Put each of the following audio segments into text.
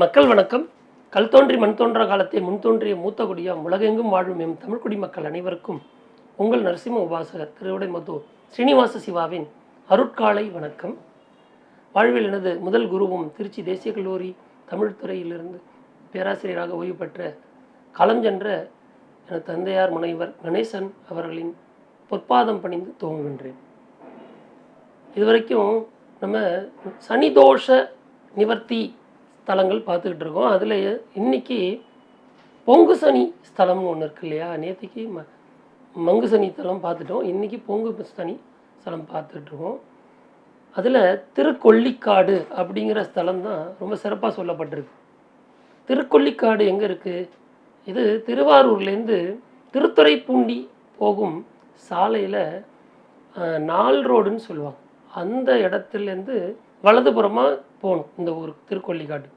மக்கள் வணக்கம். கல் தோன்றி மண் தோன்றா காலத்தை முன் தோன்றிய மூத்த குடியாம் உலகெங்கும் வாழும் எம் தமிழ்குடி மக்கள் அனைவருக்கும் உங்கள் நரசிம்ம உபாசகர் திருவிடைமுத்து ஸ்ரீனிவாச சிவாவின் அருட்காலை வணக்கம். வாழ்வில் எனது முதல் குருவும் திருச்சி தேசிய கல்லூரி தமிழ் துறையிலிருந்து பேராசிரியராக ஓய்வு பெற்ற களம் சென்ற எனது தந்தையார் முனைவர் கணேசன் அவர்களின் பொற்பாதம் பணிந்து துவங்குகின்றேன். இதுவரைக்கும் நம்ம சனிதோஷ நிவர்த்தி ஸ்தலங்கள் பார்த்துக்கிட்டு இருக்கோம். அதில் இன்றைக்கி பொங்கு சனி ஸ்தலம்னு ஒன்று இருக்கு இல்லையா? நேற்றுக்கு ம மங்கு சனி தலம் பார்த்துட்டோம். இன்னைக்கு பொங்கு சனி ஸ்தலம் பார்த்துட்ருக்கோம் அதில் திருக்கொல்லிக்காடு அப்படிங்கிற ஸ்தலம் தான் ரொம்ப சிறப்பாக சொல்லப்பட்டிருக்கு. திருக்கொல்லிக்காடு எங்கே இருக்குது இது திருவாரூர்லேருந்து திருத்துறைப்பூண்டி போகும் சாலையில் நால் ரோடுன்னு சொல்லுவாங்க. அந்த இடத்துலேருந்து வலதுபுறமாக போகணும் இந்த ஊர் திருக்கொல்லிக்காடு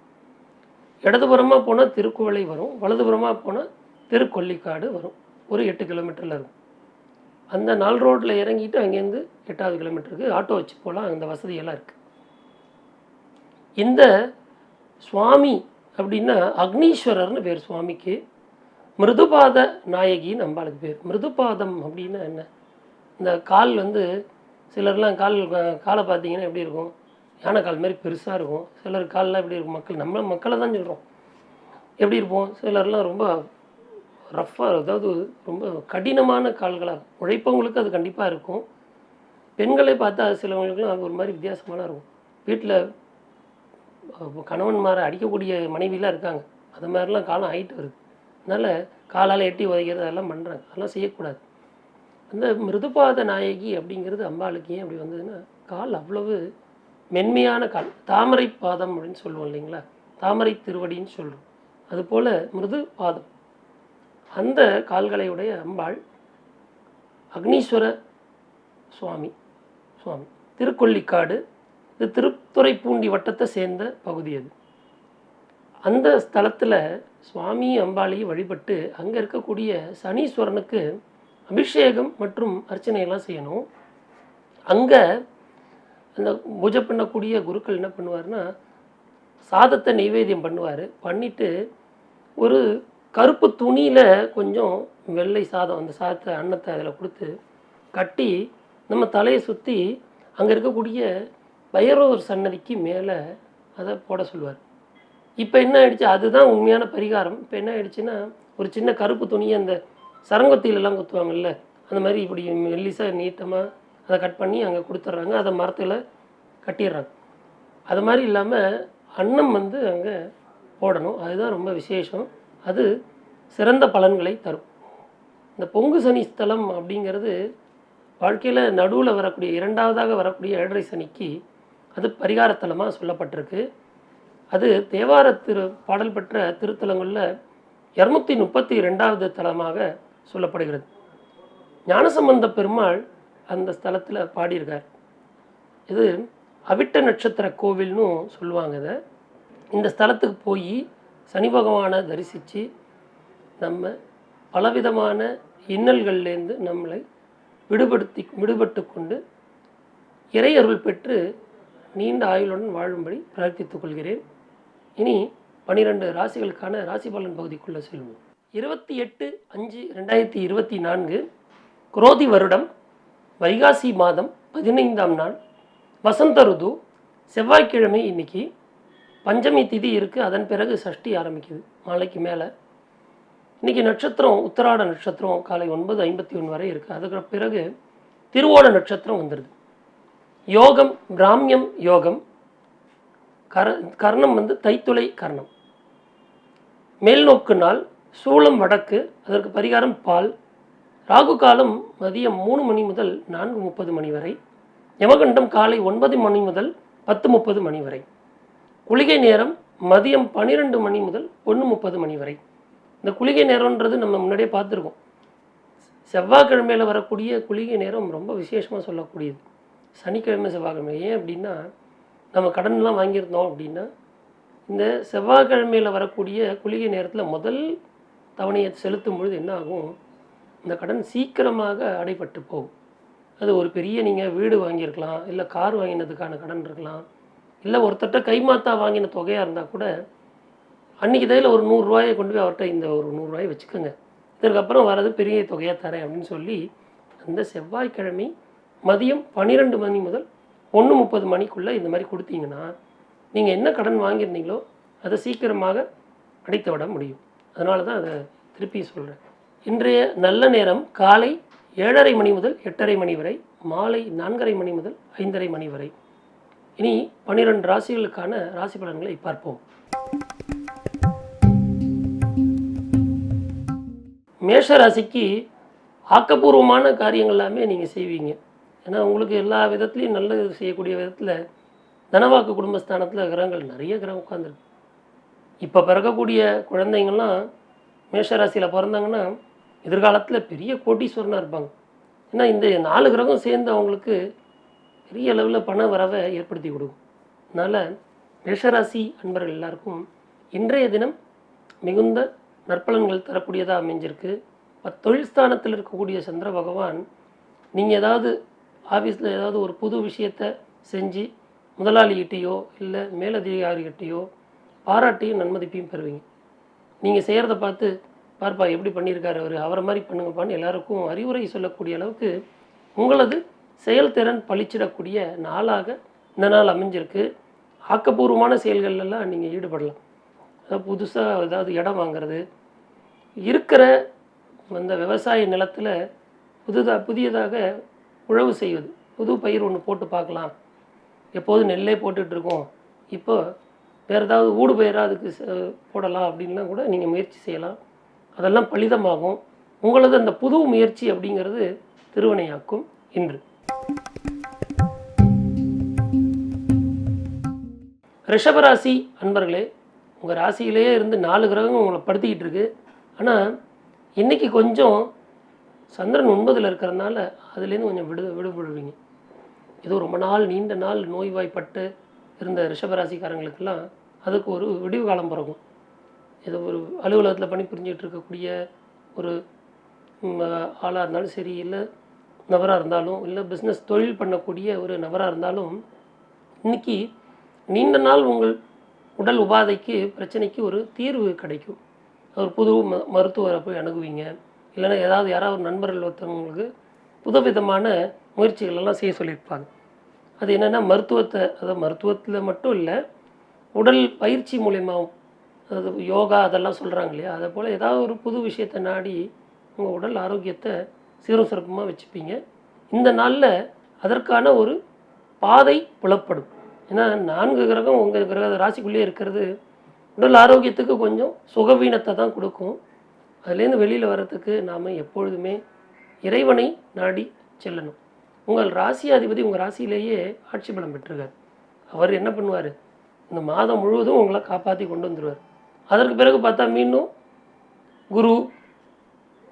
இடதுபுறமாக போனால் திருக்குவளை வரும் வலதுபுறமாக போனால் திருக்கொல்லிக்காடு வரும். ஒரு எட்டு கிலோமீட்டரில் இருக்கும். அந்த நால் ரோட்டில் இறங்கிட்டு அங்கேருந்து எட்டாவது கிலோமீட்டருக்கு ஆட்டோ வச்சு போகலாம். அந்த வசதியெல்லாம் இருக்குது இந்த சுவாமி அப்படின்னா அக்னீஸ்வரர்னு பேர் சுவாமிக்கு. மிருதுபாத நாயகின்னு அம்பாளுக்கு பேர். மிருதுபாதம் அப்படின்னா என்ன? இந்த கால் வந்து சிலர்லாம் கால் காலை பார்த்தீங்கன்னா எப்படி இருக்கும்? யானை கால் மாதிரி பெருசாக இருக்கும். சிலர் கால்லாம் எப்படி இருக்கும்? மக்கள் நம்ம மக்களை தான் சொல்கிறோம் எப்படி இருப்போம்? சிலர்லாம் ரொம்ப ரஃப்பாக அதாவது ரொம்ப கடினமான கால்களாக உழைப்பவங்களுக்கு அது கண்டிப்பாக இருக்கும். பெண்களை பார்த்தா சிலவங்களுக்குலாம் அது ஒரு மாதிரி வித்தியாசமான இருக்கும். வீட்டில் கணவன் கணவன்மாரை அடிக்கக்கூடிய மனைவிலாம் இருக்காங்க. அது மாதிரிலாம் காலம் ஆகிட்டு வருது. அதனால் காலால் எட்டி உதைக்கிறது அதெல்லாம் பண்ணுறாங்க அதெல்லாம் செய்யக்கூடாது. அந்த மிருதுபாத நாயகி அப்படிங்கிறது அம்பாளுக்கு ஏன் அப்படி வந்ததுன்னா கால் அவ்வளவு மென்மையான கால் தாமரை பாதம் அப்படின்னு சொல்லுவோம் இல்லைங்களா? தாமரை திருவடின்னு சொல்கிறோம் அதுபோல் மிருது பாதம். அந்த கால்களையுடைய அம்பாள் அக்னீஸ்வர சுவாமி சுவாமி. திருக்கொல்லிக்காடு இது திருத்துறைப்பூண்டி வட்டத்தை சேர்ந்த பகுதி அது. அந்த ஸ்தலத்தில் சுவாமி அம்பாளையும் வழிபட்டு அங்கே இருக்கக்கூடிய சனீஸ்வரனுக்கு அபிஷேகம் மற்றும் அர்ச்சனையெல்லாம் செய்யணும். அங்கே அந்த பூஜை பண்ணக்கூடிய குருக்கள் என்ன பண்ணுவார்னா சாதத்தை நைவேத்தியம் பண்ணுவார். பண்ணிவிட்டு ஒரு கருப்பு துணியில் கொஞ்சம் வெள்ளை சாதம் அந்த சாதத்தை அன்னத்தை அதில் கொடுத்து கட்டி நம்ம தலையை சுற்றி அங்கே இருக்கக்கூடிய பைரவர் சன்னதிக்கு மேலே அதை போட சொல்லுவார். இப்போ என்ன ஆயிடுச்சு? அதுதான் உண்மையான பரிகாரம். இப்போ என்ன ஆயிடுச்சுன்னா ஒரு சின்ன கருப்பு துணியை அந்த சரங்கத்திலெல்லாம் குத்துவாங்கல்ல அந்த மாதிரி இப்படி மெல்லிசாக நீட்டமாக அதை கட் பண்ணி அங்கே கொடுத்துட்றாங்க அதை மரத்தில் கட்டிடுறாங்க அது மாதிரி இல்லாமல் அன்னம் வந்து அங்கே போடணும். அதுதான் ரொம்ப விசேஷம். அது சிறந்த பலன்களை தரும். இந்த பொங்கு சனி ஸ்தலம் அப்படிங்கிறது வாழ்க்கையில் நடுவில் வரக்கூடிய இரண்டாவதாக வரக்கூடிய ஏழரை சனிக்கு அது பரிகாரத்தலமாக சொல்லப்பட்டிருக்கு. அது தேவார திரு பாடல் பெற்ற திருத்தலங்களில் இரநூத்தி முப்பத்தி ரெண்டாவது தலமாக சொல்லப்படுகிறது. ஞானசம்பந்த பெருமாள் அந்த ஸ்தலத்தில் பாடியிருக்கார். இது அவிட்ட நட்சத்திர கோவில்னு சொல்லுவாங்க இதை. இந்த ஸ்தலத்துக்கு போய் சனி பகவானை தரிசித்து நம்ம பலவிதமான இன்னல்கள்லேருந்து நம்மளை விடுபடுத்தி விடுபட்டு கொண்டு இறையருள் பெற்று நீண்ட ஆயுளுடன் வாழும்படி பிரார்த்தித்துக் கொள்கிறேன். இனி பனிரெண்டு ராசிகளுக்கான ராசி பலன் பகுதிக்குள்ளே செல்வோம். இருபத்தி எட்டு அஞ்சு ரெண்டாயிரத்தி இருபத்தி நான்கு குரோதி வருடம் வைகாசி மாதம் பதினைந்தாம் நாள் வசந்த ருது செவ்வாய்க்கிழமை இன்னைக்கு பஞ்சமி திதி இருக்குது அதன் பிறகு சஷ்டி ஆரம்பிக்குது. மாலைக்கு மேலே. இன்றைக்கி நட்சத்திரம் உத்தராட நட்சத்திரம் காலை ஒன்பது ஐம்பத்தி ஒன்று வரை இருக்குது அதுக்கு பிறகு திருவோண நட்சத்திரம் வந்துடுது யோகம் பிராமியம் யோகம் கர கர்ணம் வந்து தைத்துளை கர்ணம். மேல்நோக்கு நாள் சூளம் வடக்கு அதற்கு பரிகாரம் பால் ராகு காலம் மதியம் மூணு மணி முதல் நான்கு முப்பது மணி வரை யமகண்டம் காலை ஒன்பது மணி முதல் பத்து முப்பது மணி வரை குளிகை நேரம் மதியம் பன்னிரெண்டு மணி முதல் ஒன்று முப்பது மணி வரை. இந்த குளிகை நேரம்ன்றது நம்ம முன்னாடியே பார்த்துருக்கோம். செவ்வாய்க்கிழமையில் வரக்கூடிய குளிகை நேரம் ரொம்ப விசேஷமாக சொல்லக்கூடியது. சனிக்கிழமை செவ்வாய்க்கிழமை. ஏன் அப்படின்னா நம்ம கடன்லாம் வாங்கியிருந்தோம் அப்படின்னா இந்த செவ்வாய்க்கிழமையில் வரக்கூடிய குளிகை நேரத்தில் முதல் தவணையை செலுத்தும் பொழுது என்ன ஆகும்? இந்த கடன் சீக்கிரமாக அடைபட்டு போகும். அது ஒரு பெரிய நீங்கள் வீடு வாங்கியிருக்கலாம் இல்லை கார் வாங்கினதுக்கான கடன் இருக்கலாம் இல்லை ஒருத்தட்ட கைமாத்தா வாங்கின தொகையாக இருந்தால் கூட அன்றைக்கி தையில் ஒரு நூறுரூவாயை கொண்டு போய் அவர்கிட்ட இந்த ஒரு நூறுரூவாயை வச்சுக்கோங்க. இதற்கப்புறம் வரது பெரிய தொகையாக தரேன் அப்படின்னு சொல்லி அந்த செவ்வாய்க்கிழமை மதியம் பன்னிரெண்டு மணி முதல் ஒன்று முப்பது மணிக்குள்ளே இந்த மாதிரி கொடுத்தீங்கன்னா நீங்கள் என்ன கடன் வாங்கியிருந்தீங்களோ அதை சீக்கிரமாக அடைத்து விட முடியும். அதனால தான் அதை திருப்பி சொல்கிறேன் இன்றைய நல்ல நேரம் காலை ஏழரை மணி முதல் எட்டரை மணி வரை மாலை நான்கரை மணி முதல் ஐந்தரை மணி வரை. இனி பன்னிரெண்டு ராசிகளுக்கான ராசி பலன்களை பார்ப்போம். மேஷ ராசிக்கு ஆக்கப்பூர்வமான காரியங்கள் எல்லாமே நீங்கள் செய்வீங்க. ஏன்னா உங்களுக்கு எல்லா விதத்துலேயும் நல்லது செய்யக்கூடிய விதத்தில் தனவாக்கு குடும்பஸ்தானத்தில் கிரகங்கள் நிறைய கிரகம் உட்காந்துருக்கு இப்போ பிறக்கக்கூடிய குழந்தைங்கள்லாம் மேஷராசியில் பிறந்தாங்கன்னா எதிர்காலத்தில் பெரிய கோட்டீஸ்வரனாக இருப்பாங்க. ஏன்னா இந்த நாலு கிரகம் சேர்ந்து அவங்களுக்கு பெரிய அளவில் பண வரவை ஏற்படுத்தி கொடுக்கும். அதனால் மேஷராசி அன்பர்கள் எல்லாருக்கும் இன்றைய தினம் மிகுந்த நற்பலன்கள் தரக்கூடியதாக அமைஞ்சிருக்கு. இப்போ தொழில் ஸ்தானத்தில் இருக்கக்கூடிய சந்திர பகவான் நீங்கள் ஏதாவது ஆஃபீஸில் ஏதாவது ஒரு புது விஷயத்தை செஞ்சு முதலாளிகிட்டேயோ இல்லை மேலதிகாரிகிட்டேயோ பாராட்டியும் நன்மதிப்பையும் பெறுவீங்க. நீங்கள் செய்கிறத பார்த்து பார்ப்பா எப்படி பண்ணியிருக்காரு அவர்? அவரை மாதிரி பண்ணுங்கப்பான்னு எல்லாருக்கும் அறிவுரை சொல்லக்கூடிய அளவுக்கு உங்களது செயல்திறன் பளிச்சிடக்கூடிய நாளாக இந்த நாள் அமைஞ்சிருக்கு. ஆக்கப்பூர்வமான செயல்கள்லாம் நீங்கள் ஈடுபடலாம். அதாவது புதுசாக ஏதாவது இடம் வாங்குறது. இருக்கிற அந்த விவசாய நிலத்தில் புதுதாக புதியதாக உழவு செய்வது. புது பயிர் ஒன்று போட்டு பார்க்கலாம். எப்போது நெல்லே போட்டுட்ருக்கோம் இப்போ வேறு ஏதாவது ஊடு பயிராக அதுக்கு ச- போடலாம் அப்படின்லாம் கூட நீங்கள் முயற்சி செய்யலாம். அதெல்லாம் பலிதமாகும். உங்களது அந்த புது முயற்சி அப்படிங்கிறது திருவினையாக்கும் இன்று. ரிஷபராசி அன்பர்களே உங்கள் ராசியிலேயே இருந்து நாலு கிரகங்கள் உங்களை படுத்திக்கிட்டு இருக்கு. ஆனால் இன்னைக்கு கொஞ்சம் சந்திரன் ஒன்பதில் இருக்கிறதுனால அதுலேருந்து கொஞ்சம் விடு விடுபடுவீங்க. ஏதோ ரொம்ப நாள் நீண்ட நாள் நோய்வாய்ப்பட்டு இருந்த ரிஷபராசிக்காரங்களுக்கெல்லாம் அதுக்கு ஒரு விடிவு காலம் பிறகும் ஏதோ ஒரு அலுவலகத்தில் பணிபுரிஞ்சிட்டு இருக்கக்கூடிய ஒரு ஆளாக இருந்தாலும் சரி இல்லை நபராக இருந்தாலும் இல்லை பிஸ்னஸ் தொழில் பண்ணக்கூடிய ஒரு நபராக இருந்தாலும் இன்னைக்கு நீண்ட நாள் உங்கள் உடல் உபாதைக்கு பிரச்சனைக்கு ஒரு தீர்வு கிடைக்கும். ஒரு புது ம மருத்துவரை போய் அணுகுவீங்க. இல்லைன்னா ஏதாவது யாராவது ஒரு நண்பர்கள் ஒருத்தவங்களுக்கு புதுவிதமான முயற்சிகளெல்லாம் செய்ய சொல்லியிருப்பாங்க. அது என்னென்னா மருத்துவத்தை அதாவது மருத்துவத்தில் மட்டும் இல்லை உடல் பயிற்சி மூலியமாகவும் அது யோகா அதெல்லாம் சொல்கிறாங்க இல்லையா? அதை போல் ஏதாவது ஒரு புது விஷயத்தை நாடி உங்கள் உடல் ஆரோக்கியத்தை சீரும் சிறப்புமாக வச்சுப்பீங்க. இந்த நாளில் அதற்கான ஒரு பாதை புலப்படும். ஏன்னா நான்கு கிரகம் உங்கள் கிரக ராசிக்குள்ளேயே இருக்கிறது. உடல் ஆரோக்கியத்துக்கு கொஞ்சம் சுகவீனத்தை தான் கொடுக்கும். அதுலேருந்து வெளியில் வர்றதுக்கு நாம் எப்பொழுதுமே இறைவனை நாடி செல்லணும். உங்கள் ராசி அதிபதி உங்கள் ராசியிலேயே ஆட்சி பலம் பெற்றிருக்கார். அவர் என்ன பண்ணுவார்? இந்த மாதம் முழுவதும் உங்களை காப்பாற்றி கொண்டு வந்துடுவார் அதற்கு பிறகு பார்த்தா மீண்டும் குரு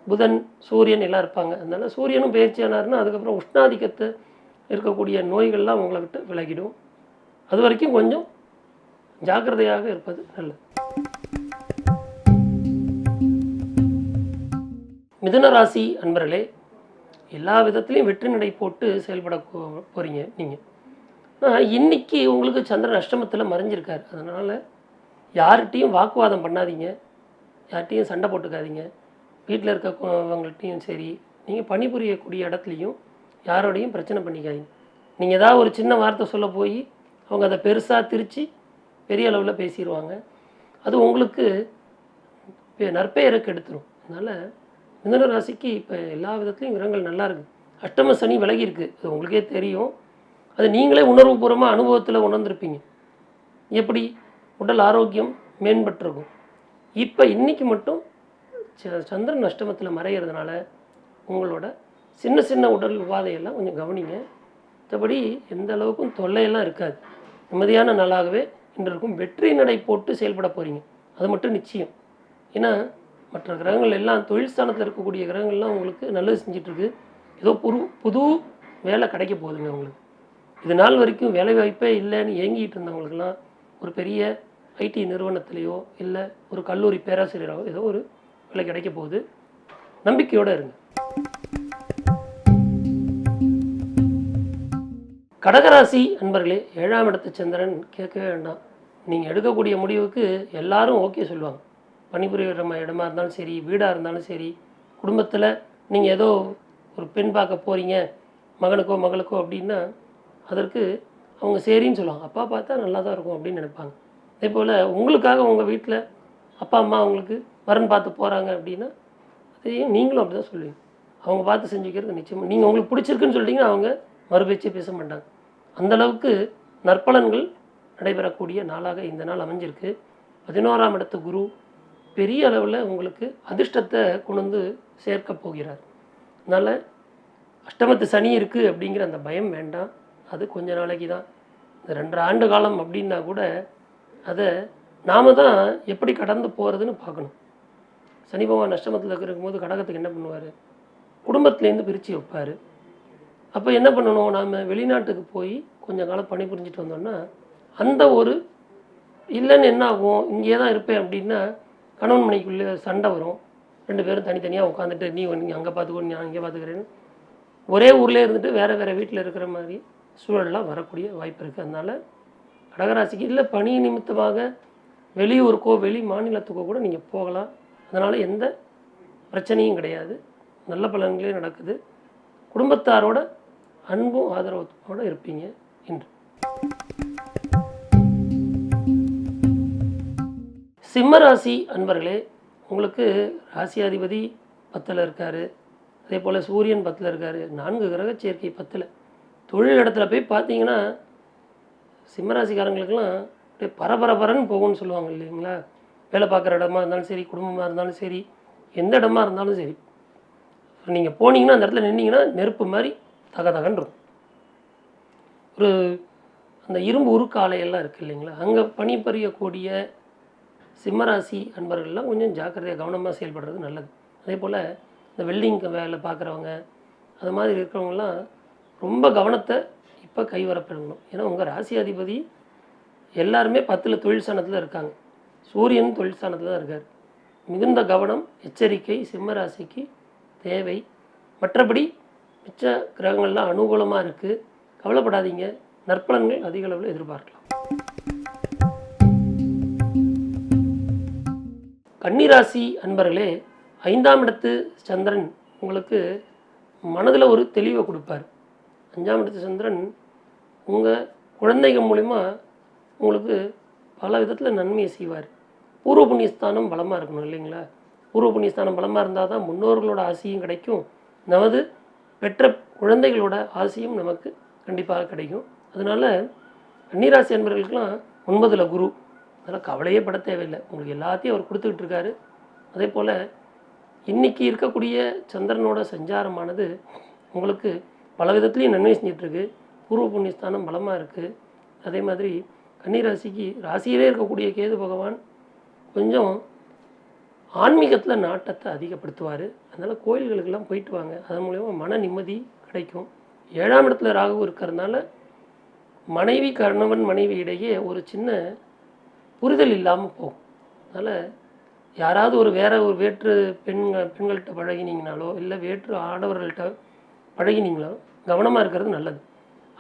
புதன் சூரியன் எல்லாம் இருப்பாங்க. அதனால் சூரியனும் பயிற்சியானார்னா அதுக்கப்புறம் உஷ்ணாதிக்கத்தை இருக்கக்கூடிய நோய்கள்லாம் உங்களை விட்டு விலகிடும். அது வரைக்கும் கொஞ்சம் ஜாக்கிரதையாக இருப்பது நல்லது. மிதுன ராசி அன்பர்களே எல்லா விதத்துலேயும் வெற்றி நடை போட்டு செயல்பட போகிறீங்க நீங்கள் ஆனால் இன்னைக்கு உங்களுக்கு சந்திரன் அஷ்டமத்தில் மறைஞ்சிருக்கார். அதனால் யார்கிட்டையும் வாக்குவாதம் பண்ணாதீங்க. யார்கிட்டையும் சண்டை போட்டுக்காதீங்க. வீட்டில் இருக்கவங்கள்ட்டையும் சரி நீங்கள் பணிபுரியக்கூடிய இடத்துலையும் யாரோடையும் பிரச்சனை பண்ணிக்காதீங்க. நீங்கள் ஏதாவது ஒரு சின்ன வார்த்தை சொல்ல போய் அவங்க அதை பெருசாக திரித்து பெரிய அளவில் பேசிடுவாங்க அது உங்களுக்கு பெ- நற்பெயரை கெடுத்துரும் அதனால் மிதன ராசிக்கு இப்போ எல்லா விதத்துலையும் கிரகங்கள் நல்லாயிருக்கு அஷ்டம சனி விலகி இருக்கு. அது உங்களுக்கே தெரியும். அது நீங்களே உணர்வுபூர்வமாக அனுபவத்தில் உணர்ந்திருப்பீங்க. எப்படி? உடல் ஆரோக்கியம் மேம்பட்டிருக்கும். இப்போ இன்னைக்கு மட்டும் ச- சந்திரன் அஷ்டமத்தில் மறைகிறதுனால உங்களோட சின்ன சின்ன உடல் உபாதையெல்லாம் கொஞ்சம் கவனிங்க. மற்றபடி எந்த அளவுக்கும் தொல்லையெல்லாம் இருக்காது. நிம்மதியான நாளாகவே இன்று இருக்கும் வெற்றி நடை போட்டு செயல்பட போகிறீங்க அது மட்டும் நிச்சயம். ஏன்னா மற்ற கிரகங்கள் எல்லாம் தொழில் ஸ்தானத்தில் இருக்கக்கூடிய கிரகங்கள்லாம் உங்களுக்கு நல்லது செஞ்சிட்ருக்கு. ஏதோ புது புது வேலை கிடைக்க போகுதுங்க உங்களுக்கு. இது நாள் வரைக்கும் வேலை வாய்ப்பே இல்லைன்னு ஏங்கிட்டு இருந்தவங்களுக்கெல்லாம் ஒரு பெரிய ஐடி நிறுவனத்திலேயோ இல்லை ஒரு கல்லூரி பேராசிரியராகவோ ஏதோ ஒரு வேலை கிடைக்க போகுது. நம்பிக்கையோடு இருங்க. கடகராசி அன்பர்களே ஏழாம் இடத்து சந்திரன் கேட்கவே வேண்டாம். நீங்கள் எடுக்கக்கூடிய முடிவுக்கு எல்லாரும் ஓகே சொல்லுவாங்க. பணிபுரிகிற இடமா இருந்தாலும் சரி வீடாக இருந்தாலும் சரி குடும்பத்தில் நீங்கள் ஏதோ ஒரு பெண் பார்க்க போகிறீங்க மகனுக்கோ மகளுக்கோ அப்படின்னா அதற்கு அவங்க சரின்னு சொல்லுவாங்க. அப்பா பார்த்தா நல்லா தான் இருக்கும் அப்படின்னு நினைப்பாங்க. அதே போல் உங்களுக்காக உங்கள் வீட்டில் அப்பா அம்மா அவங்களுக்கு வரன் பார்த்து போகிறாங்க அப்படின்னா அதையும் நீங்களும் அப்படி தான் சொல்லுவீங்க. அவங்க பார்த்து செஞ்சுக்கிறது நிச்சயமாக நீங்கள் உங்களுக்கு பிடிச்சிருக்குன்னு சொல்லிட்டீங்கன்னா அவங்க மறுபேச்சே பேச மாட்டாங்க. அந்த அளவுக்கு நற்பலன்கள் நடைபெறக்கூடிய நாளாக இந்த நாள் அமைஞ்சிருக்கு. பதினோராம் இடத்து குரு பெரிய அளவில் உங்களுக்கு அதிர்ஷ்டத்தை கொண்டு வந்து சேர்க்க போகிறார். அதனால் அஷ்டமத்து சனி இருக்குது அப்படிங்கிற அந்த பயம் வேண்டாம். அது கொஞ்ச நாளைக்கு தான் இந்த ரெண்டரை ஆண்டு காலம் அப்படின்னா கூட அதை நாம தான் எப்படி கடந்து போகிறதுன்னு பார்க்கணும். சனி பகவான் அஷ்டமத்தில் இருக்கும்போது கடகத்துக்கு என்ன பண்ணுவார்? குடும்பத்துலேருந்து பிரித்து வைப்பார். அப்போ என்ன பண்ணணும்? நாம் வெளிநாட்டுக்கு போய் கொஞ்சம் காலம் பணிபுரிஞ்சிட்டு வந்தோம்னா அந்த ஒரு இல்லைன்னு என்ன ஆகும்? இங்கே தான் இருப்பேன் அப்படின்னா கணவன் மனைக்குள்ளே சண்டை வரும். ரெண்டு பேரும் தனித்தனியாக உட்காந்துட்டு நீ ஒன்று அங்கே பார்த்துக்கோ நான் இங்கே பார்த்துக்கிறேன்னு ஒரே ஊரில் இருந்துட்டு வேறு வேறு வீட்டில் இருக்கிற மாதிரி சூழல்லாம் வரக்கூடிய வாய்ப்பு இருக்குது அதனால் கடகராசிக்கு இல்லை பணி நிமித்தமாக வெளியூருக்கோ வெளி மாநிலத்துக்கோ கூட நீங்கள் போகலாம். அதனால் எந்த பிரச்சனையும் கிடையாது. நல்ல பலன்களே நடக்குது. குடும்பத்தாரோட அன்பும் ஆதரவோட இருப்பீங்க இன்று. சிம்மராசி அன்பர்களே உங்களுக்கு ராசியாதிபதி பத்தில் இருக்கார். அதே போல் சூரியன் பத்தில் இருக்கார். நான்கு கிரக சேர்க்கை பத்தில். தொழில் இடத்துல போய் பார்த்தீங்கன்னா சிம்மராசிக்காரங்களுக்கெல்லாம் அப்படியே பரபரபரன்னு போகும்னு சொல்லுவாங்க இல்லைங்களா? வேலை பார்க்குற இடமா இருந்தாலும் சரி குடும்பமாக இருந்தாலும் சரி எந்த இடமா இருந்தாலும் சரி. நீங்கள் போனீங்கன்னா அந்த இடத்துல நின்னீங்கன்னா நெருப்பு மாதிரி தக தகன்னு இருக்கும். ஒரு அந்த இரும்பு உருக்காலையெல்லாம் இருக்குது இல்லைங்களா? அங்கே பணிபுரியக்கூடிய சிம்மராசி அன்பர்கள்லாம் கொஞ்சம் ஜாக்கிரதையாக கவனமாக செயல்படுறது நல்லது. அதே போல் இந்த வெல்டிங் வேலை பார்க்குறவங்க அது மாதிரி இருக்கிறவங்கலாம் ரொம்ப கவனத்தை இப்போ கைவரப்படணும்? ஏன்னா உங்கள் ராசி அதிபதி எல்லாருமே பத்தில் தொழில் ஸ்தானத்தில் இருக்காங்க. சூரியன் தொழில் ஸ்தானத்தில் தான் இருக்கார். மிகுந்த கவனம் எச்சரிக்கை சிம்ம ராசிக்கு தேவை. மற்றபடி மிச்ச கிரகங்கள்லாம் அனுகூலமாக இருக்குது கவலைப்படாதீங்க. நற்பலன்கள் அதிக அளவில் எதிர்பார்க்கலாம். கன்னிராசி அன்பர்களே ஐந்தாம் இடத்து சந்திரன் உங்களுக்கு மனதில் ஒரு தெளிவை கொடுப்பார். அஞ்சாம் இடத்து சந்திரன் உங்கள் குழந்தைகள் மூலிமா உங்களுக்கு பல விதத்தில் நன்மையை செய்வார். பூர்வ புண்ணியஸ்தானம் பலமாக இருக்கணும் இல்லைங்களா? பூர்வ புண்ணியஸ்தானம் பலமாக இருந்தால் தான் முன்னோர்களோட ஆசையும் கிடைக்கும். நமது பெற்ற குழந்தைகளோட ஆசையும் நமக்கு கண்டிப்பாக கிடைக்கும். அதனால் கன்னிராசி அன்பர்களுக்கெல்லாம் ஒன்பதில் குரு. அதெல்லாம் கவலையே பட தேவையில்லை. உங்களுக்கு எல்லாத்தையும் அவர் கொடுத்துக்கிட்டு இருக்காரு. அதே போல் இன்னைக்கு இருக்கக்கூடிய சந்திரனோட சஞ்சாரமானது உங்களுக்கு பல விதத்துலேயும் நன்மை செஞ்சிட்ருக்கு பூர்வ புண்ணியஸ்தானம் பலமாக இருக்குது அதே மாதிரி கன்னிராசிக்கு ராசியிலே இருக்கக்கூடிய கேது பகவான் கொஞ்சம் ஆன்மீகத்தில் நாட்டத்தை அதிகப்படுத்துவார். அதனால் கோயில்களுக்கெல்லாம் போயிட்டு வாங்க. அதன் மூலயமா மன நிம்மதி கிடைக்கும். ஏழாம் இடத்துல ராகு இருக்கிறதுனால மனைவி கணவன் மனைவி இடையே ஒரு சின்ன புரிதல் இல்லாமல் போகும். அதனால் யாராவது ஒரு வேற ஒரு வேற்று பெண்கள் பெண்கள்கிட்ட பழகினீங்கனாலோ இல்லை வேற்று ஆடவர்கள்ட்ட பழகினீங்களோ கவனமாக இருக்கிறது நல்லது.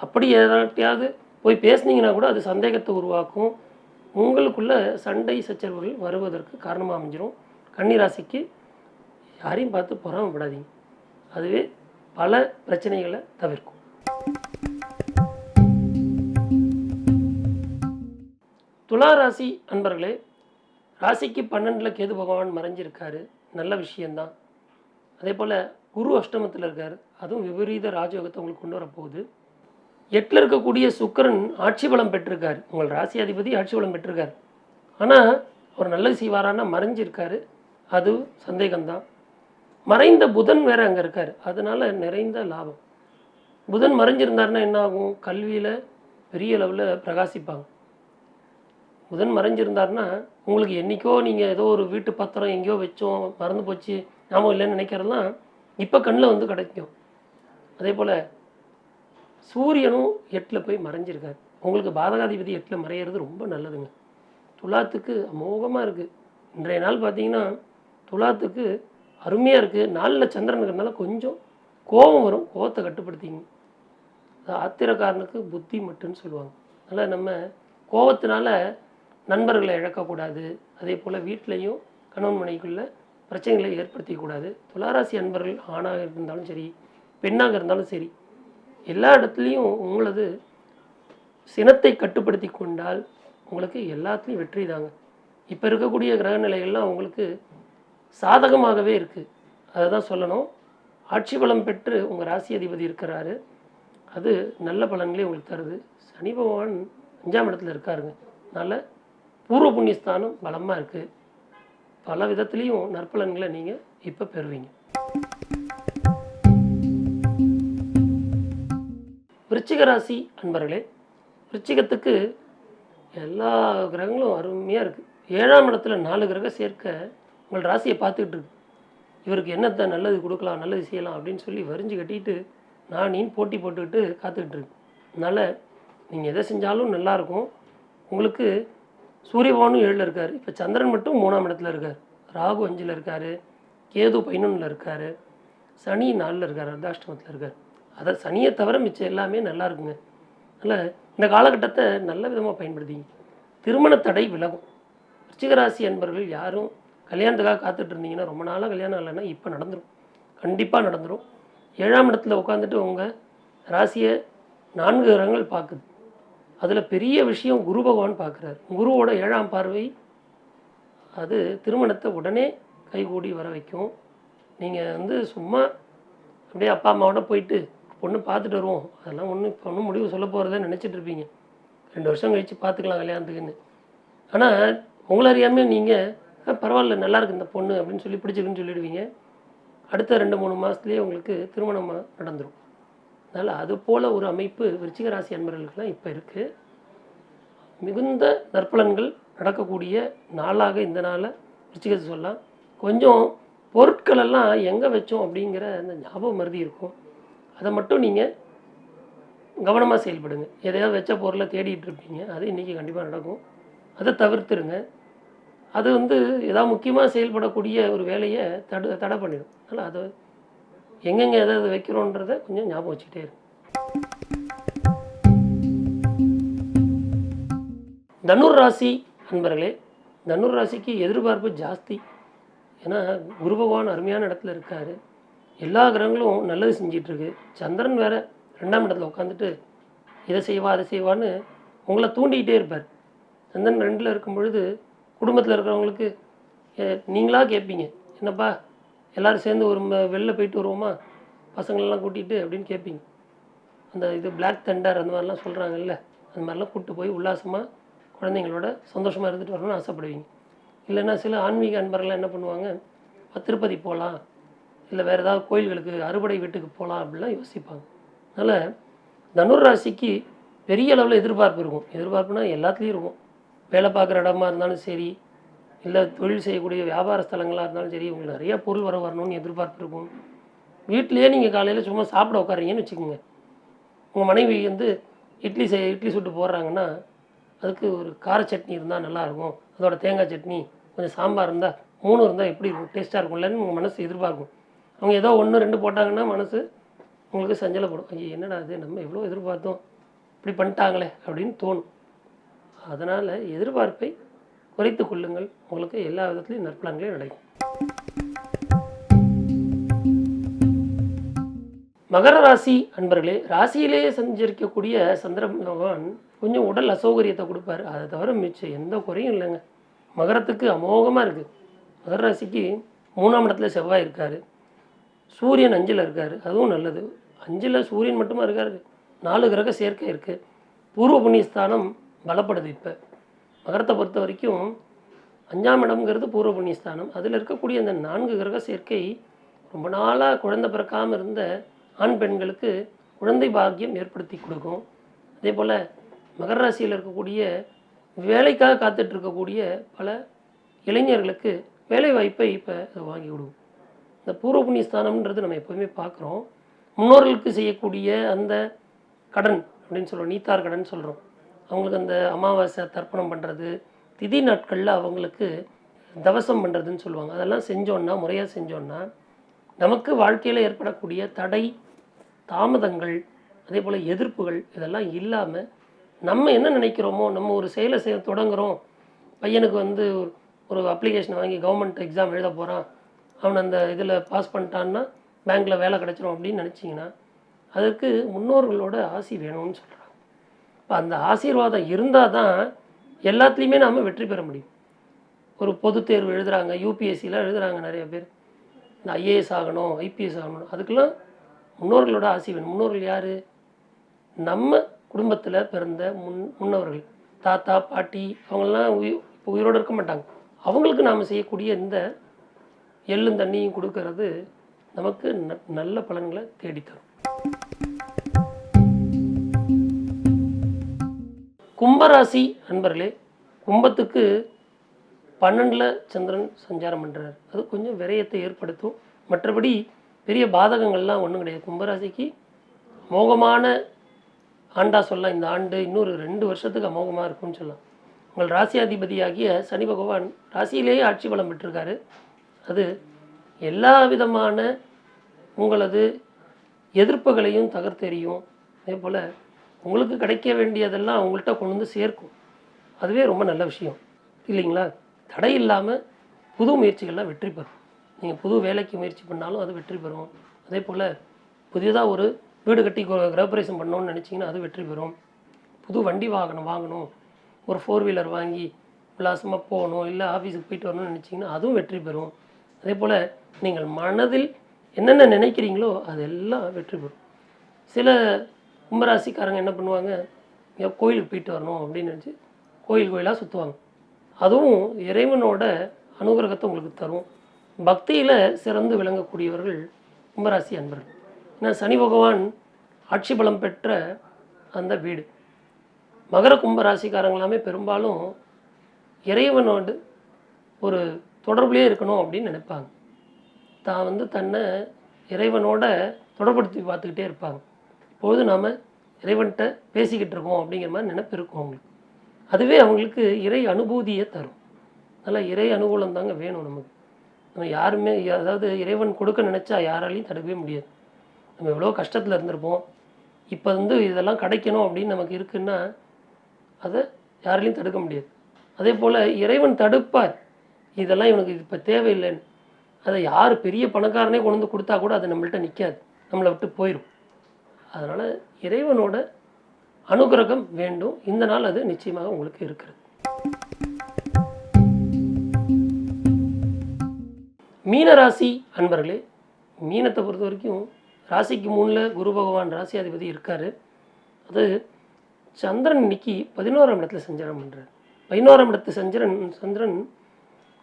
அப்படி யார்கிட்டயாவது போய் பேசுனீங்கன்னா கூட அது சந்தேகத்தை உருவாக்கும். உங்களுக்குள்ள சண்டை சச்சரவுகள் வருவதற்கு காரணமாக அமைஞ்சிரும். கன்னிராசிக்கு யாரையும் பார்த்து பொறாமப்படாதீங்க அதுவே பல பிரச்சனைகளை தவிர்க்கும். துலா ராசி அன்பர்களே ராசிக்கு பன்னெண்டில் கேது பகவான் மறைஞ்சிருக்காரு. நல்ல விஷயந்தான் அதே போல் குரு அஷ்டமத்தில் இருக்கார். அதுவும் விபரீத ராஜயோகத்தை உங்களுக்கு கொண்டு வரப்போகுது. எட்டில் இருக்கக்கூடிய சுக்கரன் ஆட்சி பலம் பெற்றிருக்கார். உங்கள் ராசி அதிபதி ஆட்சி பலம் பெற்றிருக்கார். ஆனால் அவர் நல்லது செய்வாரான்னா மறைஞ்சிருக்காரு. அது சந்தேகம்தான். மறைந்த புதன் வேற அங்கே இருக்கார். அதனால் நிறைந்த லாபம். புதன் மறைஞ்சிருந்தாருன்னா என்ன ஆகும்? கல்வியில் பெரிய அளவில் பிரகாசிப்பாங்க. புதன் மறைஞ்சிருந்தாருன்னா உங்களுக்கு என்றைக்கோ நீங்கள் ஏதோ ஒரு வீட்டு பத்திரம் எங்கேயோ வச்சோம் மறந்து போச்சு ஞாபகம் இல்லைன்னு நினைக்கிறதெல்லாம் இப்போ கண்ணில் வந்து கிடைக்கும். அதே போல் சூரியனும் எட்டில் போய் மறைஞ்சிருக்கார். உங்களுக்கு பாதகாதிபதி எட்டில் மறையிறது ரொம்ப நல்லதுங்க. துலாத்துக்கு அமோகமாக இருக்குது இன்றைய நாள் பார்த்தீங்கன்னா துலாத்துக்கு அருமையாக இருக்குது நாளில் சந்திரன் இருக்கிறதுனால கொஞ்சம் கோபம் வரும். கோபத்தை கட்டுப்படுத்திங்க அது ஆத்திரக்காரனுக்கு புத்தி மட்டுன்னு சொல்லுவாங்க. அதனால் நம்ம கோபத்தினால நண்பர்களை இழக்கக்கூடாது. அதே போல் வீட்லேயும் கணவன் மனைக்குள்ளே பிரச்சனைகளை ஏற்படுத்திக்கூடாது துளாராசி அன்பர்கள் ஆணாக இருந்தாலும் சரி பெண்ணாக இருந்தாலும் சரி எல்லா இடத்துலையும் உங்களது சினத்தை கட்டுப்படுத்தி கொண்டால் உங்களுக்கு எல்லாத்துலேயும் வெற்றி தாங்க. இப்போ இருக்கக்கூடிய கிரக நிலைகள்லாம் உங்களுக்கு சாதகமாகவே இருக்குது அதை தான் சொல்லணும். ஆட்சி பலம் பெற்று உங்கள் ராசி அதிபதி இருக்கிறாரு. அது நல்ல பலன்களே உங்களுக்கு தருது. சனி பகவான் அஞ்சாம் இடத்துல இருக்காருங்க. அதனால் பூர்வ புண்ணியஸ்தானம் பலமாக இருக்குது பல விதத்துலேயும் நற்பலன்களை நீங்கள் இப்போ பெறுவீங்க. விருச்சிக ராசி அன்பர்களே விருச்சிகத்துக்கு எல்லா கிரகங்களும் அருமையாக இருக்குது ஏழாம் இடத்துல நாலு கிரகம் சேர்க்க உங்கள் ராசியை பார்த்துக்கிட்டு இருக்கு. இவருக்கு என்னத்தை நல்லது கொடுக்கலாம் நல்லது செய்யலாம் அப்படின்னு சொல்லி வரிஞ்சு கட்டிட்டு நான் போட்டி போட்டுக்கிட்டு காத்துக்கிட்டு இருக்கு. அதனால் நீங்கள் எதை செஞ்சாலும் நல்லாயிருக்கும் உங்களுக்கு சூரிய பவனும் ஏழில் இருக்கார். இப்போ சந்திரன் மட்டும் மூணாம் இடத்துல இருக்கார். ராகு அஞ்சில் இருக்கார். கேது பதினொன்றில் இருக்கார். சனி நாலில் இருக்கார். அர்த்தாஷ்டமத்தில் இருக்கார். அதை சனியை தவிர மிச்சம் எல்லாமே நல்லா இருக்குங்க. அதனால் இந்த காலகட்டத்தை நல்ல விதமாக பயன்படுத்திங்க. திருமண தடை விலகும். ராசி அன்பர்கள் யாரும் கல்யாணத்துக்காக காத்துட்டு இருந்தீங்கன்னா ரொம்ப நாளாக கல்யாணம் இல்லைன்னா இப்போ நடந்துடும் கண்டிப்பாக நடந்துடும் ஏழாம் இடத்துல உட்காந்துட்டு உங்கள் ராசியை நான்கு கிரகங்கள் பார்க்குது அதில் பெரிய விஷயம் குரு பகவான் பார்க்குறாரு குருவோட ஏழாம் பார்வை அது திருமணத்தை உடனே கைகூடி வர வைக்கும். நீங்கள் வந்து சும்மா அப்படியே அப்பா அம்மாவோட போயிட்டு பொண்ணு பார்த்துட்டு வருவோம். அதெல்லாம் ஒன்றும் இப்போ ஒன்றும் முடிவு சொல்ல போகிறதே நினச்சிட்டு இருப்பீங்க. ரெண்டு வருஷம் கழித்து பார்த்துக்கலாம் கல்யாணத்துக்குன்னு. ஆனால் உங்களை அறியாமல் நீங்கள் பரவாயில்ல நல்லாயிருக்கு இந்த பொண்ணு அப்படின்னு சொல்லி பிடிச்சிருக்குன்னு சொல்லிடுவீங்க. அடுத்த ரெண்டு மூணு மாதத்துலேயே உங்களுக்கு திருமணம் நடந்துடும் அதனால் அது போல் ஒரு அமைப்பு விருச்சிக ராசி அன்பர்களுக்கெல்லாம் இப்போ இருக்குது மிகுந்த நற்பலன்கள் நடக்கக்கூடிய நாளாக இந்த நாளை விருச்சிகத்தை சொல்லலாம். கொஞ்சம் பொருட்களெல்லாம் எங்கே வச்சோம் அப்படிங்கிற அந்த ஞாபகம் மருதி இருக்கும். அதை மட்டும் நீங்கள் கவனமாக செயல்படுங்க. எதையாவது வச்ச பொருளை தேடிட்டு இருப்பீங்க. அது இன்றைக்கி கண்டிப்பாக நடக்கும். அதை தவிர்த்துருங்க. அது வந்து ஏதாவது முக்கியமாக செயல்படக்கூடிய ஒரு வேலையை தடு தடை பண்ணிடும். அதனால் அதை எங்கெங்கே எதாவது வைக்கிறோன்றத வைக்கிறோன்றதை கொஞ்சம் ஞாபகம் வச்சுக்கிட்டே இருக்கும் தனுர் ராசி அன்பர்களே தனுர் ராசிக்கு எதிர்பார்ப்பு ஜாஸ்தி. ஏன்னா குரு பகவான் அருமையான இடத்துல இருக்கார். எல்லா கிரகங்களும் நல்லது செஞ்சிட்ருக்கு. சந்திரன் வேறு ரெண்டாம் இடத்துல உட்காந்துட்டு இதை செய்வா அதை செய்வான்னு உங்களை தூண்டிக்கிட்டே இருப்பார். சந்திரன் ரெண்டில் இருக்கும் பொழுது குடும்பத்தில் இருக்கிறவங்களுக்கு நீங்களாக கேட்பீங்க என்னப்பா எல்லோரும் சேர்ந்து ஒரு ம- வெளில போயிட்டு வருவோமா? பசங்களெல்லாம் கூட்டிகிட்டு அப்படின்னு கேட்பீங்க அந்த இது பிளாக் தண்டர் அந்த மாதிரிலாம் சொல்கிறாங்கல்ல அந்த மாதிரிலாம் கூப்பிட்டு போய் உல்லாசமாக குழந்தைங்களோட சந்தோஷமாக இருந்துட்டு வரணும்னு ஆசைப்படுவீங்க. இல்லைன்னா சில ஆன்மீக அன்பர்கள்லாம் என்ன பண்ணுவாங்க திருப்பதி போகலாம் இல்லை வேறு ஏதாவது கோயில்களுக்கு அறுபடை வீட்டுக்கு போகலாம் அப்படிலாம் யோசிப்பாங்க. அதனால் தனுர் ராசிக்கு பெரிய அளவில் எதிர்பார்ப்பு இருக்கும். எதிர்பார்ப்புனா எல்லாத்துலேயும் இருக்கும். வேலை பார்க்குற இடமா இருந்தாலும் சரி இல்லை தொழில் செய்யக்கூடிய வியாபார ஸ்தலங்களாக இருந்தாலும் சரி உங்களுக்கு நிறையா பொருள் வர வரணும்னு எதிர்பார்ப்பு இருக்கும். வீட்டிலேயே நீங்கள் காலையில் சும்மா சாப்பிட உட்காறீங்கன்னு வச்சுக்கோங்க. உங்கள் மனைவி வந்து இட்லி செய் இட்லி சுட்டு போடுறாங்கன்னா அதுக்கு ஒரு கார சட்னி இருந்தால் நல்லாயிருக்கும் அதோட தேங்காய் சட்னி கொஞ்சம் சாம்பார் இருந்தால் மூணு இருந்தால் எப்படி இருக்கும்? டேஸ்ட்டாக இருக்கும்லன்னு உங்கள் மனசு எதிர்பார்க்கும். அவங்க ஏதோ ஒன்று ரெண்டு போட்டாங்கன்னா மனசு உங்களுக்கு சஞ்சலப்படும். ஐயோ என்னடா இது? நம்ம எவ்வளோ எதிர்பார்த்தோம். இப்படி பண்ணிட்டாங்களே அப்படின்னு தோணும். அதனால் எதிர்பார்ப்பை குறைத்து கொள்ளுங்கள். உங்களுக்கு எல்லா விதத்துலையும் நற்பலன்களே நடக்கும் மகர ராசி அன்பர்களே ராசியிலேயே சஞ்சரிக்கக்கூடிய சந்திர பகவான் கொஞ்சம் உடல் அசௌகரியத்தை கொடுப்பாரு. அதை தவிர மிச்சம் எந்த குறையும் இல்லைங்க. மகரத்துக்கு அமோகமாக இருக்குது மகர ராசிக்கு மூணாம் இடத்துல செவ்வாய் இருக்கார். சூரியன் அஞ்சில் இருக்கார். அதுவும் நல்லது. அஞ்சில் சூரியன் மட்டுமா இருக்கார்? நாலு கிரக சேர்க்கை இருக்குது பூர்வ புண்ணியஸ்தானம் பலப்படுது இப்போ. மகரத்தை பொறுத்த வரைக்கும் அஞ்சாம் இடம்ங்கிறது பூர்வ புண்ணியஸ்தானம். அதில் இருக்கக்கூடிய அந்த நான்கு கிரக சேர்க்கை ரொம்ப நாளாக குழந்தை பிறக்காமல் இருந்த ஆண் பெண்களுக்கு குழந்தை பாக்கியம் ஏற்படுத்தி கொடுக்கும். அதே போல் மகர ராசியில் இருக்கக்கூடிய வேலைக்காக காத்துட்ருக்கக்கூடிய பல இளைஞர்களுக்கு வேலை வாய்ப்பை இப்போ வாங்கி கொடுக்கும். இந்த பூர்வ புண்ணிய ஸ்தானம்ன்றது நம்ம எப்போவுமே பார்க்குறோம். முன்னோர்களுக்கு செய்யக்கூடிய அந்த கடன் அப்படின்னு சொல்கிறோம் நீத்தார் கடன் சொல்கிறோம் அவங்களுக்கு அந்த அமாவாசை தர்ப்பணம் பண்ணுறது திதி நாட்களில் அவங்களுக்கு தவசம் பண்ணுறதுன்னு சொல்லுவாங்க. அதெல்லாம் செஞ்சோன்னா முறையாக செஞ்சோன்னா நமக்கு வாழ்க்கையில் ஏற்படக்கூடிய தடை தாமதங்கள் அதே போல் எதிர்ப்புகள் இதெல்லாம் இல்லாமல் நம்ம என்ன நினைக்கிறோமோ நம்ம ஒரு செயலை செய்ய தொடங்குறோம். பையனுக்கு வந்து ஒரு- ஒரு அப்ளிகேஷன் வாங்கி கவர்மெண்ட் எக்ஸாம் எழுத போகிறான் அவனை அந்த இதில் பாஸ் பண்ணிட்டான்னா பேங்க்கில் வேலை கிடைச்சிரும் அப்படின்னு நினச்சிங்கன்னா அதற்கு முன்னோர்களோட ஆசி வேணும்னு சொல்கிறாங்க இப்போ அந்த ஆசீர்வாதம் இருந்தால் தான் எல்லாத்துலேயுமே நாம் வெற்றி பெற முடியும். ஒரு பொது தேர்வு எழுதுகிறாங்க யூபிஎஸ்சிலாம் எழுதுகிறாங்க நிறைய பேர். இந்த ஐஏஎஸ் ஆகணும் ஐபிஎஸ் ஆகணும் அதுக்கெல்லாம் முன்னோர்களோட ஆசி வேணும். முன்னோர்கள் யார்? நம்ம குடும்பத்தில் பிறந்த முன் முன்னவர்கள். தாத்தா பாட்டி அவங்கெல்லாம் உயிர் இப்போ உயிரோடு இருக்க மாட்டாங்க. அவங்களுக்கு நாம் செய்யக்கூடிய இந்த எள்ளும் தண்ணியும் கொடுக்கறது நமக்கு ந- நல்ல பலன்களை தேடித்தரும். கும்பராசி அன்பர்களே கும்பத்துக்கு பன்னெண்டில் சந்திரன் சஞ்சாரம் பண்ணுறார் அது கொஞ்சம் விரயத்தை ஏற்படுத்தும். மற்றபடி பெரிய பாதகங்கள்லாம் ஒன்றும் கிடையாது. கும்பராசிக்கு மோகமான ஆண்டா சொல்லலாம். இந்த ஆண்டு இன்னொரு ரெண்டு வருஷத்துக்கு அமோகமாக இருக்கும்னு சொல்லலாம். உங்கள் ராசியாதிபதியாகிய சனி பகவான் ராசியிலேயே ஆட்சி பலம் பெற்றிருக்காரு. அது எல்லா விதமான உங்களது எதிர்ப்புகளையும் தகர்த்தெறியும் அதே போல் உங்களுக்கு கிடைக்க வேண்டியதெல்லாம் அவங்கள்ட்ட கொண்டு வந்து சேர்க்கும். அதுவே ரொம்ப நல்ல விஷயம். இல்லைங்களா? தடை இல்லாமல் புது முயற்சிகள்லாம் வெற்றி பெறும். நீங்கள் புது வேலைக்கு முயற்சி பண்ணாலும் அது வெற்றி பெறும். அதே போல் புதிதாக ஒரு வீடு கட்டி கிர- கிரகப்பிரவேசம் நினச்சிங்கன்னா அது வெற்றி பெறும். புது வண்டி வாகனம் வாங்கணும். ஒரு ஃபோர் வீலர் வாங்கி உல்லாசமாக போகணும் இல்லை ஆஃபீஸுக்கு போயிட்டு வரணும்னு நினச்சிங்கன்னா அதுவும் வெற்றி பெறும். அதே போல் நீங்கள் மனதில் என்னென்ன நினைக்கிறீங்களோ அதெல்லாம் வெற்றி பெறும். சில கும்பராசிக்காரங்க என்ன பண்ணுவாங்க இங்கே கோயிலுக்கு போயிட்டு வரணும் அப்படின்னு நினச்சி கோயில் கோயிலாக சுற்றுவாங்க அதுவும் இறைவனோட அனுகிரகத்தை உங்களுக்கு தரும். பக்தியில் சிறந்து விளங்கக்கூடியவர்கள் கும்பராசி அன்பர்கள். ஏன்னா சனி பகவான் ஆட்சி பலம் பெற்ற அந்த வீடு. மகர கும்ப ராசிக்காரங்களாமே பெரும்பாலும் இறைவனோடு ஒரு தொடர்புலேயே இருக்கணும் அப்படின்னு நினைப்பாங்க. தான் வந்து தன்னை இறைவனோட தொடர்படுத்தி பார்த்துக்கிட்டே இருப்பாங்க. இப்பொழுது நாம் இறைவன்கிட்ட பேசிக்கிட்டு இருக்கோம் அப்படிங்கிற மாதிரி நினைப்பு இருக்கும் அவங்களுக்கு. அதுவே அவங்களுக்கு இறை அனுபூதியை தரும். அதனால் இறை அனுகூலம் தாங்க வேணும் நமக்கு. நம்ம யாருமே அதாவது இறைவன் கொடுக்க நினச்சா யாராலையும் தடுக்கவே முடியாது. நம்ம எவ்வளோ கஷ்டத்தில் இருந்திருப்போம். இப்போ வந்து இதெல்லாம் கிடைக்கணும் அப்படின்னு நமக்கு இருக்குன்னா அதை யாராலையும் தடுக்க முடியாது. அதே போல் இறைவன் தடுப்பார். இதெல்லாம் இவனுக்கு இப்போ தேவையில்லைன்னு. அதை யார் பெரிய பணக்காரனே கொண்டு வந்து கொடுத்தா கூட அது நம்மள்கிட்ட நிற்காது நம்மளை விட்டு போயிடும் அதனால் இறைவனோட அனுகிரகம் வேண்டும். இந்த நாள் அது நிச்சயமாக உங்களுக்கு இருக்கிறது. மீனராசி அன்பர்களே மீனத்தை பொறுத்த வரைக்கும் ராசிக்கு மூணில் குரு பகவான் ராசியாதிபதி இருக்கார். அது சந்திரன் இன்னைக்கு பதினோராம் இடத்துல சஞ்சாரம் பண்ணுறார் பதினோராம் இடத்து சந்திரன் சந்திரன்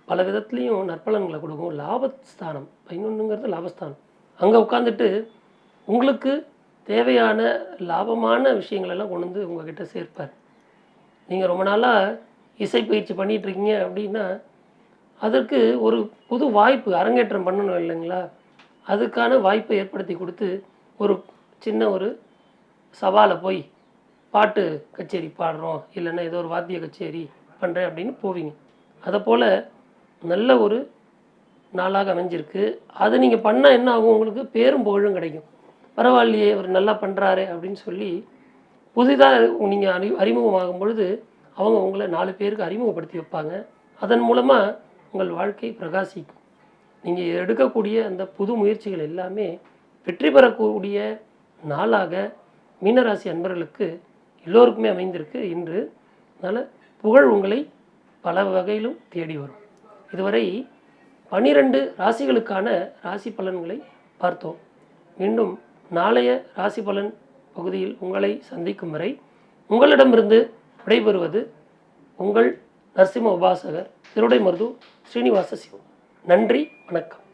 பல விதத்துலேயும் நற்பலன்களை கொடுக்கும். லாபஸ்தானம். பதினொன்றுங்கிறது லாபஸ்தானம். அங்கே உட்காந்துட்டு உங்களுக்கு தேவையான லாபமான விஷயங்களெல்லாம் கொண்டு வந்து உங்ககிட்ட சேர்ப்பார். நீங்கள் ரொம்ப நாளாக இசை பயிற்சி அப்படின்னா அதற்கு ஒரு புது வாய்ப்பு அரங்கேற்றம் பண்ணணும் இல்லைங்களா? அதுக்கான வாய்ப்பை ஏற்படுத்தி கொடுத்து ஒரு சின்ன ஒரு சவாலை போய் பாட்டு கச்சேரி பாடுறோம் இல்லைன்னா ஏதோ ஒரு வாத்திய கச்சேரி பண்ணுறேன் அப்படின்னு போவீங்க. அதை போல் நல்ல ஒரு நாளாக அமைஞ்சிருக்கு. அது நீங்கள் பண்ணால் என்ன ஆகும்? உங்களுக்கு பேரும் புகழும் கிடைக்கும். பரவாயில்லையே அவர் நல்லா பண்ணுறாரு அப்படின்னு சொல்லி புதிதாக நீங்கள் அறி அறிமுகமாகும் பொழுது அவங்க உங்களை நாலு பேருக்கு அறிமுகப்படுத்தி வைப்பாங்க. அதன் மூலமாக உங்கள் வாழ்க்கை பிரகாசிக்கும். நீங்கள் எடுக்கக்கூடிய அந்த புது முயற்சிகள் எல்லாமே வெற்றி பெறக்கூடிய நாளாக மீனராசி அன்பர்களுக்கு எல்லோருக்குமே அமைந்திருக்கு. இன்று அதனால் புகழ் உங்களை பல வகையிலும் தேடி வரும். இதுவரை பனிரெண்டு ராசிகளுக்கான ராசி பலன்களை பார்த்தோம். மீண்டும் நாளைய ராசி பலன் பகுதியில் உங்களை சந்திக்கும் வரை உங்களிடமிருந்து விடைபெறுவது உங்கள் நரசிம்ம உபாசகர் திருடை மருது ஸ்ரீனிவாச சிவம் நன்றி வணக்கம்.